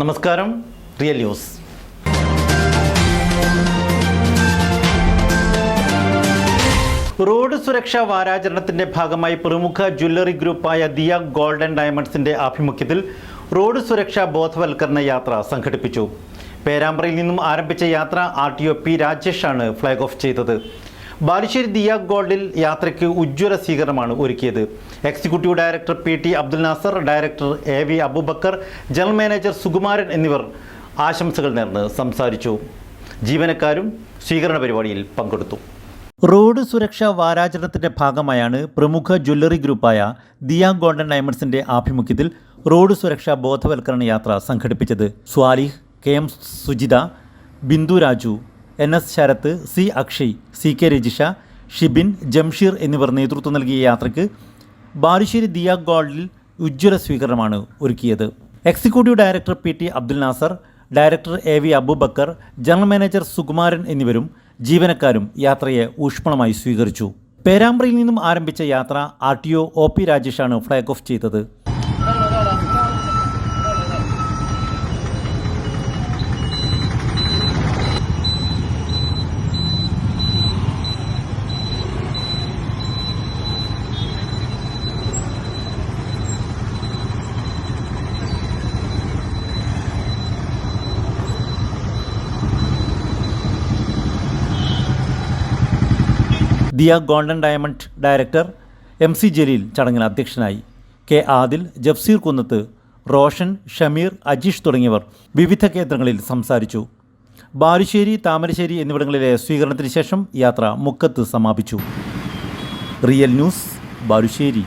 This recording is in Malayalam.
നമസ്കാരം റിയൽ ന്യൂസ്. റോഡ് സുരക്ഷാ വാരാചരണത്തിന്റെ ഭാഗമായി പ്രമുഖ ജ്വല്ലറി ഗ്രൂപ്പായ ദിയ ഗോൾഡൻ ഡയമണ്ട്സിന്റെ ആഭിമുഖ്യത്തിൽ റോഡ് സുരക്ഷാ ബോധവൽക്കരണ യാത്ര സംഘടിപ്പിച്ചു. പേരാമ്പ്രയിൽ നിന്നും ആരംഭിച്ച യാത്ര ആർ ടി ഒ പി രാജേഷാണ് ഫ്ലാഗ് ഓഫ് ചെയ്തത്. ബാലുശ്ശേരി ദിയ ഗോൾഡിൽ യാത്രയ്ക്ക് ഉജ്ജ്വല സ്വീകരണമാണ് ഒരുക്കിയത്. Executive director P T Abdul Nasar director A V Aboobacker general manager Sukumaran എന്നിവർ ആശംസകൾ നേർന്ന് സംസാരിച്ചു. ജീവനക്കാരും സ്വീകരണ പരിപാടിയിൽ പങ്കെടുത്തു. റോഡ് സുരക്ഷാ വാരാചരണത്തിന്റെ ഭാഗമായാണ് പ്രമുഖ ജ്വല്ലറി ഗ്രൂപ്പായ ദിയ ഗോൾഡൻ ഡയമണ്ട്സിന്റെ ആഭിമുഖ്യത്തിൽ റോഡ് സുരക്ഷാ ബോധവൽക്കരണ യാത്ര സംഘടിപ്പിച്ചത്. Swalih K M Sujitha Bindu Raju N S Sarath C Akshay C K Rejisha Shibin Jamsheer എന്നിവർ നേതൃത്വം നൽകിയ യാത്രയ്ക്ക് ബാലുശ്ശേരി ദിയ ഗോൾഡിൽ ഉജ്ജ്വല സ്വീകരണമാണ് ഒരുക്കിയത്. Executive director P T Abdul Nasar director A V Abubakar general manager Sukumaran എന്നിവരും ജീവനക്കാരും യാത്രയെ ഊഷ്മളമായി സ്വീകരിച്ചു. പേരാമ്പ്രയിൽ നിന്നും ആരംഭിച്ച യാത്ര ആർ ടി ഒ പി രാജേഷാണ് ഫ്ളാഗ് ഓഫ് ചെയ്തത്. Diya golden diamond director M C Jaleel ചടങ്ങിൽ അധ്യക്ഷനായി. കെ ആദിൽ ജഫ്സീർ കുന്നത്ത് റോഷൻ ഷമീർ അജീഷ് തുടങ്ങിയവർ വിവിധ കേന്ദ്രങ്ങളിൽ സംസാരിച്ചു. ബാലുശ്ശേരി താമരശ്ശേരി എന്നിവിടങ്ങളിലെ സ്വീകരണത്തിന് ശേഷം യാത്ര മുക്കത്ത് സമാപിച്ചു. Real news Balussery.